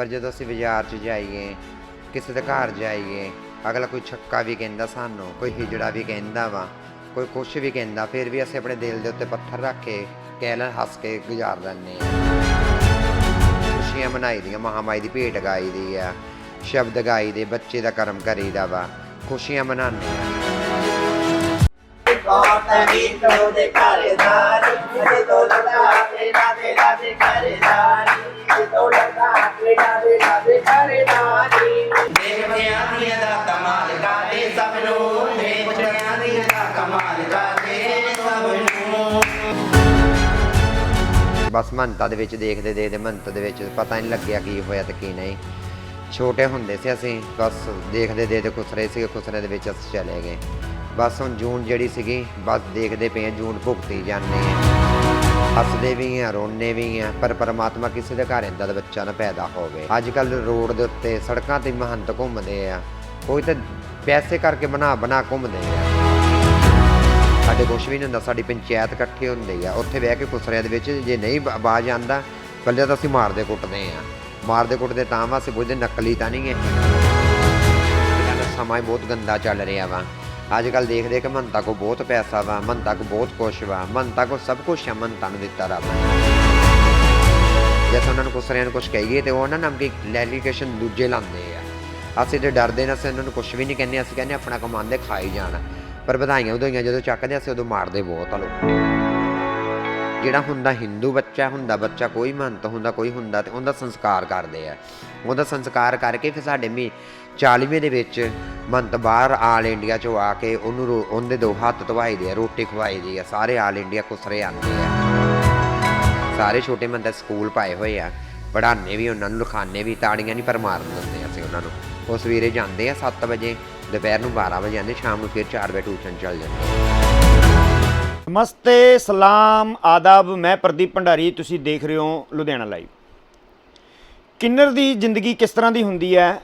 ਪਰ ਜਦੋਂ ਅਸੀਂ ਬਾਜ਼ਾਰ 'ਚ ਜਾਈਏ, ਕਿਸੇ ਦੇ ਘਰ ਜਾਈਏ, ਅਗਲਾ ਕੋਈ ਛੱਕਾ ਵੀ ਕਹਿੰਦਾ ਸਾਨੂੰ, ਕੋਈ ਹਿਜੜਾ ਵੀ ਕਹਿੰਦਾ ਵਾ, ਕੋਈ ਕੁਛ ਵੀ ਕਹਿੰਦਾ, ਫਿਰ ਵੀ ਅਸੀਂ ਆਪਣੇ ਦਿਲ ਦੇ ਉੱਤੇ ਪੱਥਰ ਰੱਖ ਕੇ ਕਹਿ ਲੈਣ, ਹੱਸ ਕੇ ਗੁਜ਼ਾਰ ਲੈਂਦੇ ਆ ਖੁਸ਼ੀਆਂ ਮਨਾਈ ਦੀਆਂ, ਮਹਾਮਾਈ ਦੀ ਭੇਟ ਗਾਈ ਦੀ ਆ, ਸ਼ਬਦ ਗਾਈ ਦੇ, ਬੱਚੇ ਦਾ ਕਰਮ ਕਰੀਦਾ ਵਾ, ਖੁਸ਼ੀਆਂ ਮਨਾਉਂਦੇ ਆ ਕੋਟਰੀ ਤੋਂ ਦੇ ਘਰਦਾਰ ਅਜੇ ਤੋਂ ਲਗਾ ਤੇਰਾ ਤੇਰਾ ਦੇ ਘਰਦਾਰ ਦੇ। ਘਰਦਾਰ ਬਸ ਮੰਨਤਾ ਦੇ ਵਿੱਚ ਦੇਖਦੇ ਦੇਖਦੇ, ਮੰਨਤ ਦੇ ਵਿੱਚ ਪਤਾ ਨਹੀਂ ਲੱਗਿਆ ਕੀ ਹੋਇਆ ਤੇ ਕੀ ਨਹੀਂ। ਛੋਟੇ ਹੁੰਦੇ ਸੀ ਅਸੀਂ, ਬਸ ਦੇਖਦੇ ਦੇਖਦੇ ਖੁਸਰੇ ਸੀ ਖੁਸਰੇ ਦੇ ਵਿੱਚ ਅਸੀਂ ਚਲੇ ਗਏ। ਬਸ ਹੁਣ ਜੂਨ ਜਿਹੜੀ ਸੀਗੀ, ਬਸ ਦੇਖਦੇ ਪਏ ਹਾਂ, ਜੂਨ ਭੁਗਤੀ ਜਾਂਦੇ ਆ ਹੱਸਦੇ ਵੀ ਆ ਰੋਣੇ ਵੀ ਆ, ਪਰ ਪਰਮਾਤਮਾ ਕਿਸੇ ਦੇ ਘਰ ਇੰਦਾ ਦਾ ਬੱਚਾ ਨਾ ਪੈਦਾ ਹੋਵੇ। ਅੱਜ ਕੱਲ ਰੋਡ ਦੇ ਉੱਤੇ ਸੜਕਾਂ ਤੇ ਮਹੰਤ ਘੁੰਮਦੇ ਆ। ਕੋਈ ਤਾਂ ਪੈਸੇ ਕਰਕੇ ਬਣਾ ਬਣਾ ਘੁੰਮਦੇ ਆ। ਸਾਡੇ ਕੁਛ ਵੀ ਨਹੀਂ ਹੁੰਦਾ, ਸਾਡੀ ਪੰਚਾਇਤ ਇਕੱਠੀ ਹੁੰਦੀ ਆ। ਉੱਥੇ ਬਹਿ ਕੇ ਕੁਸਰਿਆਂ ਦੇ ਵਿੱਚ ਜੇ ਨਹੀਂ ਆਵਾਜ਼ ਆਂਦਾ ਪਹਿਲੇ ਤਾਂ ਅਸੀਂ ਮਾਰਦੇ ਕੁੱਟਦੇ ਆ। ਮਾਰਦੇ ਕੁੱਟਦੇ ਤਾਂ ਵਾ, ਅਸੀਂ ਪੁੱਛਦੇ ਨਕਲੀ ਤਾਂ ਨਹੀਂ ਹੈ। ਸਮਾਂ ਬਹੁਤ ਗੰਦਾ ਚੱਲ ਰਿਹਾ ਵਾ। ਅੱਜ ਕੱਲ ਦੇਖਦੇ ਕਿ ਮੰਤਾ ਕੋ ਬਹੁਤ ਪੈਸਾ ਵਾ ਮੰਤਾ ਕੋ ਬਹੁਤ ਕੁਛ ਵਾ ਮੰਤਾ ਕੋ ਸਭ ਕੁਛ ਆ ਮੰਤਾ ਨੂੰ ਦਿੱਤਾ ਰੱਬ ਨੇ। ਜੇ ਅਸੀਂ ਉਹਨਾਂ ਨੂੰ ਕੁਸਰਿਆਂ ਨੂੰ ਕੁਛ ਕਹੀਏ ਤੇ ਉਹ ਉਹਨਾਂ ਨਾਮ ਕੀ ਲੈਲੀਗੇਸ਼ਨ ਦੂਜੇ ਲਾਉਂਦੇ ਆ। ਅਸੀਂ ਤੇ ਡਰਦੇ ਨਾ, ਅਸੀਂ ਉਹਨਾਂ ਨੂੰ ਕੁਛ ਵੀ ਨਹੀਂ ਕਹਿੰਦੇ, ਅਸੀਂ ਕਹਿੰਦੇ ਆਪਣਾ ਕਮਾਉਂਦੇ, ਖਾਈ ਜਾਣ। ਪਰ ਵਧਾਈਆਂ ਵਧਾਈਆਂ ਜਦੋਂ ਚੱਕਦੇ ਅਸੀਂ ਉਦੋਂ ਮਾਰਦੇ ਬਹੁਤ ਆ ਲੋਕ। ਜਿਹੜਾ ਹੁੰਦਾ ਹਿੰਦੂ ਬੱਚਾ, ਹੁੰਦਾ ਬੱਚਾ ਕੋਈ ਮੰਤ, ਹੁੰਦਾ ਕੋਈ ਹੁੰਦਾ ਤੇ ਉਹਦਾ ਸੰਸਕਾਰ ਕਰਦੇ ਆ। ਉਹਦਾ ਸੰਸਕਾਰ ਕਰਕੇ ਫਿਰ ਸਾਡੇ ਮੀ 40ਵੇਂ ਦੇ ਵਿੱਚ ਮੰਤ ਬਾਹਰ ਆਲ ਇੰਡੀਆ ਚੋਂ ਆ ਕੇ ਉਹਨੂੰ ਰੋ- ਉਹਦੇ ਦੋ ਹੱਥ ਧਵਾਈ ਦੇ ਆ, ਰੋਟੀ ਖਵਾਈ ਦੀ ਆ, ਸਾਰੇ ਆਲ ਇੰਡੀਆ ਕੁਸਰੇ ਆਉਂਦੇ ਆ। ਸਾਰੇ ਛੋਟੇ ਮੰਦਰ ਸਕੂਲ ਪਾਏ ਹੋਏ ਆ, ਪੜ੍ਹਾਉਂਦੇ ਵੀ, ਉਹਨਾਂ ਨੂੰ ਲਿਖਾਉਂਦੇ ਵੀ, ਤਾੜੀਆਂ ਨਹੀਂ ਪਰ ਮਾਰਨ ਦਿੰਦੇ ਅਸੀਂ ਉਹਨਾਂ ਨੂੰ। ਉਹ ਸਵੇਰੇ ਜਾਂਦੇ ਆ 7 ਵਜੇ, ਦੁਪਹਿਰ ਨੂੰ 12 ਵਜੇ ਆਉਂਦੇ, ਸ਼ਾਮ ਨੂੰ ਫਿਰ 4 ਵਜੇ ਟਿਊਸ਼ਨ ਚੱਲ ਜਾਂਦੇ ਨਮਸਤੇ, ਸਲਾਮ, ਆਦਾਬ, ਮੈਂ ਪ੍ਰਦੀਪ ਭੰਡਾਰੀ, ਤੁਸੀਂ ਦੇਖ ਰਹੇ ਹੋ ਲੁਧਿਆਣਾ ਲਾਈਵ। ਕਿੰਨਰ ਦੀ ਜ਼ਿੰਦਗੀ ਕਿਸ ਤਰ੍ਹਾਂ ਦੀ ਹੁੰਦੀ ਹੈ?